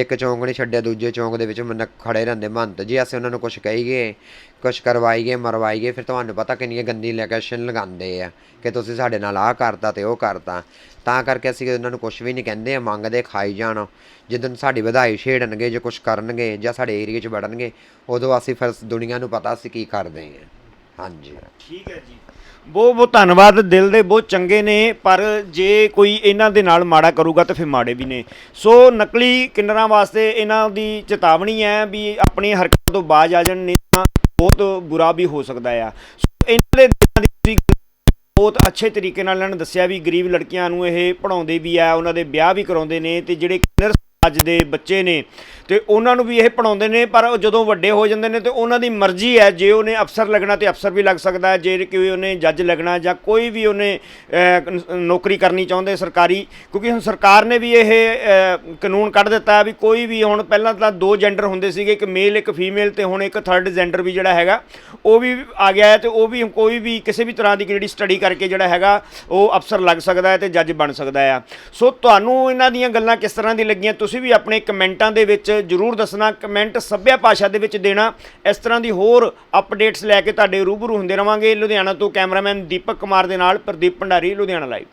ਇੱਕ ਚੌਂਕ ਨਹੀਂ ਛੱਡਿਆ, ਦੂਜੇ ਚੌਂਕ ਦੇ ਵਿੱਚ ਮਨ ਖੜੇ ਰਹਿੰਦੇ ਮਹੰਤ। ਜੇ ਅਸੀਂ ਉਹਨਾਂ ਨੂੰ ਕੁਝ ਕਹੀਏ ਕੁਝ ਕਰਵਾਈਏ, ਮਰਵਾਈਏ, ਫਿਰ ਤੁਹਾਨੂੰ ਪਤਾ ਕਿੰਨੀਆਂ ਗੰਦੀ ਲੋਕੇਸ਼ਨ ਲਗਾਉਂਦੇ ਆ ਕਿ ਤੁਸੀਂ ਸਾਡੇ ਨਾਲ ਆਹ ਕਰਤਾ ਤੇ ਉਹ ਕਰਤਾ। ਤਾਂ ਕਰਕੇ ਅਸੀਂ ਉਹਨਾਂ ਨੂੰ ਕੁਝ ਵੀ ਨਹੀਂ ਕਹਿੰਦੇ, ਮੰਗਦੇ ਖਾਈ ਜਾਣ। ਜਦੋਂ ਸਾਡੀ ਵਧਾਈ ਛੇੜਨਗੇ, ਜੇ ਕੁਝ ਕਰਨਗੇ ਜਾਂ ਸਾਡੇ ਏਰੀਆ 'ਚ ਵੜਨਗੇ, ਉਦੋਂ ਅਸੀਂ ਫਿਰ ਦੁਨੀਆ ਨੂੰ ਪਤਾ ਅਸੀਂ ਕੀ ਕਰਦੇ ਹਾਂ ਹਾਂਜੀ। ਠੀਕ ਹੈ ਜੀ। ਬਹੁਤ ਬਹੁਤ ਧੰਨਵਾਦ, ਦਿਲ ਦੇ ਬਹੁਤ ਚੰਗੇ ਨੇ, ਪਰ ਜੇ ਕੋਈ ਇਹਨਾਂ ਦੇ ਨਾਲ ਮਾੜਾ ਕਰੂਗਾ ਤਾਂ ਫਿਰ ਮਾੜੇ ਵੀ ਨੇ। ਸੋ ਨਕਲੀ ਕਿੰਨਰਾਂ ਵਾਸਤੇ ਇਹਨਾਂ ਦੀ ਚੇਤਾਵਨੀ ਹੈ ਵੀ ਆਪਣੀ ਹਰਕਤਾਂ ਤੋਂ ਬਾਜ਼ ਆ ਜਾਣ, ਨਹੀਂ ਤਾਂ ਬਹੁਤ ਬੁਰਾ ਵੀ ਹੋ ਸਕਦਾ ਆ। ਸੋ ਇਹਨਾਂ ਦੇ ਦਿਲਾਂ ਦੀ ਬਹੁਤ ਅੱਛੇ ਤਰੀਕੇ ਨਾਲ ਇਹਨਾਂ ਨੇ ਦੱਸਿਆ ਵੀ ਗਰੀਬ ਲੜਕੀਆਂ ਨੂੰ ਇਹ ਪੜਾਉਂਦੇ ਵੀ ਆ, ਉਹਨਾਂ ਦੇ ਵਿਆਹ ਵੀ ਕਰਾਉਂਦੇ ਨੇ ਤੇ ਜਿਹੜੇ ਕਿੰਨਰ ਅੱਜ ਦੇ ਬੱਚੇ ਨੇ। ਤੇ ਉਹਨਾਂ ਨੂੰ ਵੀ ਇਹ ਪੜਾਉਂਦੇ ਨੇ, ਪਰ ਉਹ ਜਦੋਂ ਵੱਡੇ ਹੋ ਜਾਂਦੇ ਨੇ ਤੇ ਉਹਨਾਂ ਦੀ ਮਰਜ਼ੀ ਹੈ, ਜੇ ਉਹਨੇ ਅਫਸਰ ਲੱਗਣਾ ਤੇ ਅਫਸਰ ਵੀ ਲੱਗ ਸਕਦਾ ਹੈ, ਜੇ ਕੋਈ ਉਹਨੇ ਜੱਜ ਲੱਗਣਾ ਜਾਂ ਕੋਈ ਵੀ ਉਹਨੇ ਨੌਕਰੀ ਕਰਨੀ ਚਾਹੁੰਦੇ ਸਰਕਾਰੀ, ਕਿਉਂਕਿ ਹੁਣ ਸਰਕਾਰ ਨੇ ਵੀ ਇਹ ਕਾਨੂੰਨ ਕੱਢ ਦਿੱਤਾ ਵੀ ਕੋਈ ਵੀ ਹੁਣ ਪਹਿਲਾਂ ਤਾਂ ਦੋ ਜੈਂਡਰ ਹੁੰਦੇ ਸੀਗੇ, ਇੱਕ ਮੇਲ ਇੱਕ ਫੀਮੇਲ ਤੇ ਹੁਣ ਇੱਕ ਥਰਡ ਜੈਂਡਰ ਵੀ ਜਿਹੜਾ ਹੈਗਾ, ਉਹ ਵੀ ਆ ਗਿਆ ਹੈ ਤੇ ਉਹ ਵੀ ਕੋਈ ਵੀ ਕਿਸੇ ਵੀ ਤਰ੍ਹਾਂ ਦੀ ਜਿਹੜੀ ਸਟੱਡੀ ਕਰਕੇ ਜਿਹੜਾ ਹੈਗਾ, ਉਹ ਅਫਸਰ ਲੱਗ ਸਕਦਾ ਹੈ ਤੇ ਜੱਜ ਬਣ ਸਕਦਾ ਆ। ਸੋ ਤੁਹਾਨੂੰ ਇਹਨਾਂ ਦੀਆਂ ਗੱਲਾਂ ਕਿਸ ਤਰ੍ਹਾਂ ਦੀ ਲੱਗੀਆਂ, ਤੁਸੀਂ ਤੁਸੀਂ ਵੀ ਆਪਣੇ ਕਮੈਂਟਾਂ ਦੇ ਵਿੱਚ ਜਰੂਰ ਦੱਸਣਾ, ਕਮੈਂਟ ਸੱਭਿਆ ਭਾਸ਼ਾ ਦੇ ਵਿੱਚ ਦੇਣਾ। ਇਸ ਤਰ੍ਹਾਂ ਦੀ ਹੋਰ ਅਪਡੇਟਸ ਲੈ ਕੇ ਤੁਹਾਡੇ ਰੂਬਰੂ ਹੁੰਦੇ ਰਵਾਂਗੇ ਲੁਧਿਆਣਾ ਤੋਂ ਕੈਮਰਾਮੈਨ ਦੀਪਕ ਕੁਮਾਰ ਦੇ ਨਾਲ ਪ੍ਰਦੀਪ ਭੰਡਾਰੀ, ਲੁਧਿਆਣਾ ਲਾਈਵ